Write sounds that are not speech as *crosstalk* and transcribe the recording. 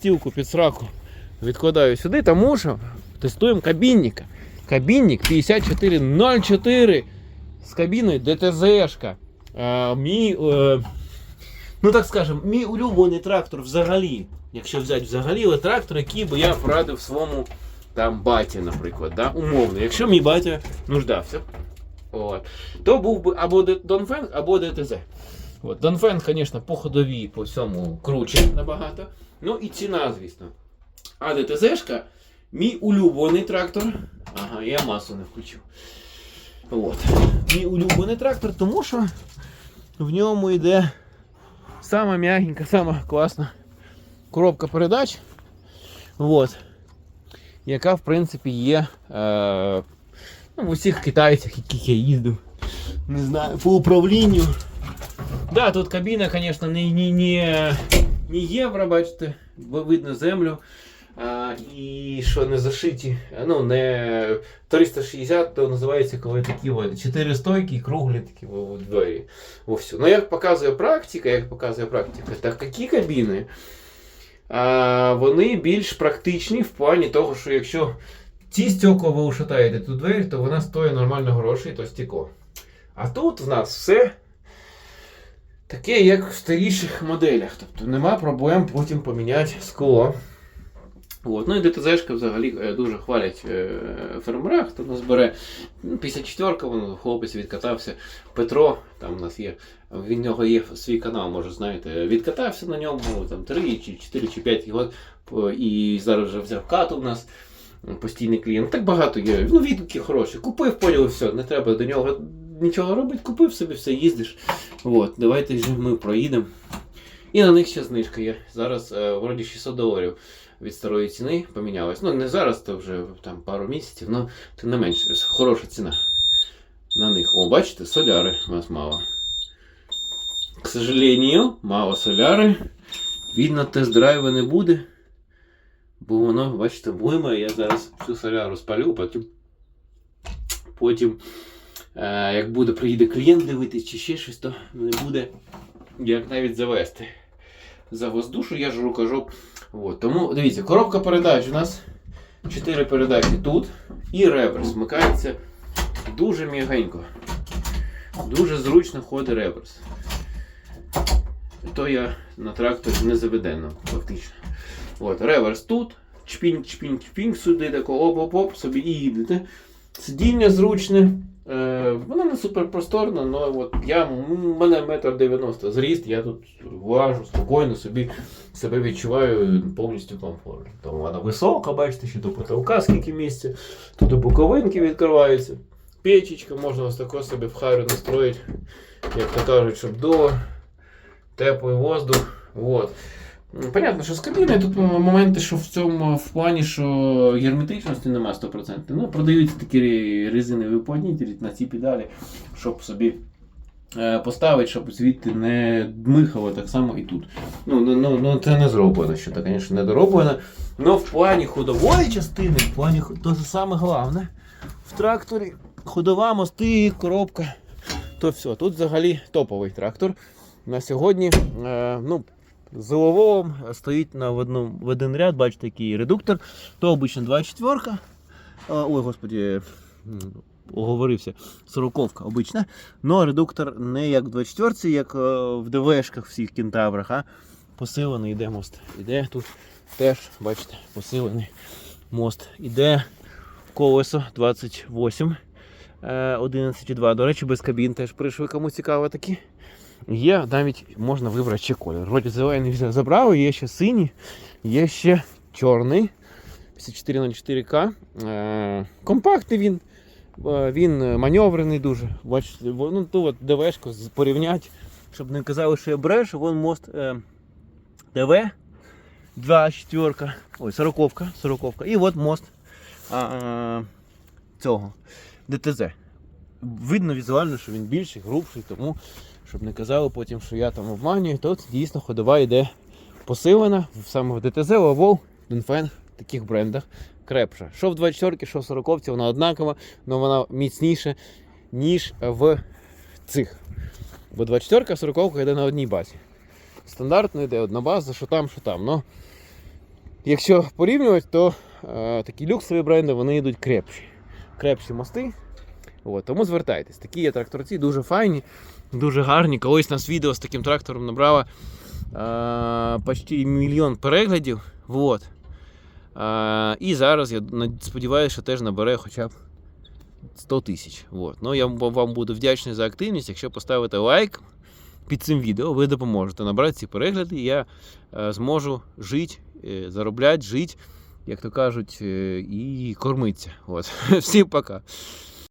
підстілку, під сраку відкладаю сюди, тому що тестуємо кабінника. Кабінник 5404 з кабіною ДТЗшка. Е, мій, е, ну так скажем, мій улюблений трактор взагалі. Якщо взяти взагалі, трактор, який би я порадив своєму там баті, наприклад, да? умовно. Якщо мій батя нуждався, от, то був би або Д- Донфенг, або ДТЗ. От, Донфенг, звісно, по ходовій, по всьому круче набагато. Ну і ціна, звісно. А ДТЗшка мій улюблений трактор. Ага, я масу не включив. От. Мій улюблений трактор, тому що в ньому йде сама м'ягенька, сама класна коробка передач. От. Яка, в принципі, є е, ну, в усіх китайцях, яких я їздив. Не знаю, по управлінню. Да, тут кабіна, звісно, не, не, не, не євро, бачите, видно землю. А, і що не зашиті, ну не 360, то називається, коли такі от, 4 стойки круглі такі двері. Вовсю. Ну, як показує практика, як показує практика, так такі кабіни, а, вони більш практичні в плані того, що якщо ці стекла ви ушатаєте ту двері, то вона стоїть нормально грошей, то стекло. А тут в нас все таке, як в старіших моделях. Тобто нема проблем потім поміняти скло. От. Ну і ДТЗшка взагалі е, дуже хвалять е, фермера, хто нас бере. Ну, 54-ка, воно, хлопець відкатався. Петро, там у нас є, в нього є свій канал, може знаєте, відкатався на ньому там 3 чи 4 чи 5 років. І зараз вже взяв кату у нас. Постійний клієнт. Так багато є. Ну, відгуки хороші. Купив, поняв, все, не треба до нього нічого робити, купив собі, все, їздиш. От, давайте ж ми проїдемо. І на них ще знижка є. Зараз е, вроді 600 доларів від старої ціни помінялось. Ну, не зараз, то вже там пару місяців, але тим не менше, хороша ціна. На них. О, бачите, соляри у нас мало. К сожалению, мало соляри. Видно, тест-драйва не буде. Бо воно, бачите, блимає. Я зараз всю соляру спалю, потім. Потім, як буде, приїде клієнт дивитись чи ще щось, то не буде як навіть завести. За воздушу я ж рукожоп. От. Тому дивіться, коробка передач у нас 4 передачі тут і реверс. Вмикається дуже м'ягенько. Дуже зручно ходить реверс. То я на тракторі не заведено, фактично. От, реверс тут, чпінь, чпінь, чпінь, сюди, тако оп-оп-оп, собі і їдете. Сидіння зручне. Е, воно не супер просторно, але от я, м, мене метр дев'яносто зріст, я тут влажу спокійно собі себе відчуваю повністю комфортно. Тому вона висока, бачите, ще до потолка скільки місця, тут до боковинки відкриваються. Печечка, можна ось тако собі в харю настроїти, як то кажуть, щоб дуло, теплий воздух. От. М, Понятно, що з кабіною тут моменти, що в цьому в плані, що герметичності немає 100%. Ну, продаються такі резинові уплотнителі на ці педалі, щоб собі е, поставити, щоб звідти не дмихало так само і тут. Ну, ну, ну, ну це не зроблено, що це, звісно, не дороблено. Але в плані ходової частини, в плані то саме головне, в тракторі ходова, мости, коробка. То все. Тут взагалі топовий трактор. На сьогодні, е, ну, з лововом стоїть на в, одному, в один ряд, бачите, який редуктор. То обично 24. А, ой, господі, оговорився. 40 обична. Но редуктор не як в 24, як е, в ДВшках всіх кентаврах, а посилений йде мост. Іде тут теж, бачите, посилений мост. Іде колесо 28. е, 11,2. До речі, без кабін теж прийшли, кому цікаво такі. Є навіть можна вибрати ще колір. Вроді зелений вже забрав, є ще синій, є ще чорний. 5404К. Е, компактний він. Е, Він маневрений дуже. Бачите, ну, ту от ДВшку порівняти, щоб не казали, що я брешу. Вон мост е, ДВ 24, ой, 40, 40. І от мост а, цього ДТЗ. Видно візуально, що він більший, грубший, тому щоб не казали потім, що я там обманюю, то дійсно ходова йде посилена саме в ДТЗ, Лавол, Донфен, в таких брендах крепша. Що в 24, що в 40, вона однакова, але вона міцніша, ніж в цих. Бо 24 40 йде на одній базі. Стандартно йде одна база, що там, що там. Ну, якщо порівнювати, то е, такі люксові бренди вони йдуть крепші. Крепші мости. От, тому звертайтесь. Такі є тракторці, дуже файні, дуже гарні. Колись нас відео з таким трактором набрало е, почти мільйон переглядів. Вот. Е, і зараз я сподіваюся, що теж набере хоча б 100 тисяч. Вот. Ну, я вам вам буду вдячний за активність. Якщо поставите лайк під цим відео, ви допоможете набрати ці перегляди, і я е, зможу жити, е, заробляти, жити, як то кажуть, е, і кормитися. От. *laughs* Всім пока.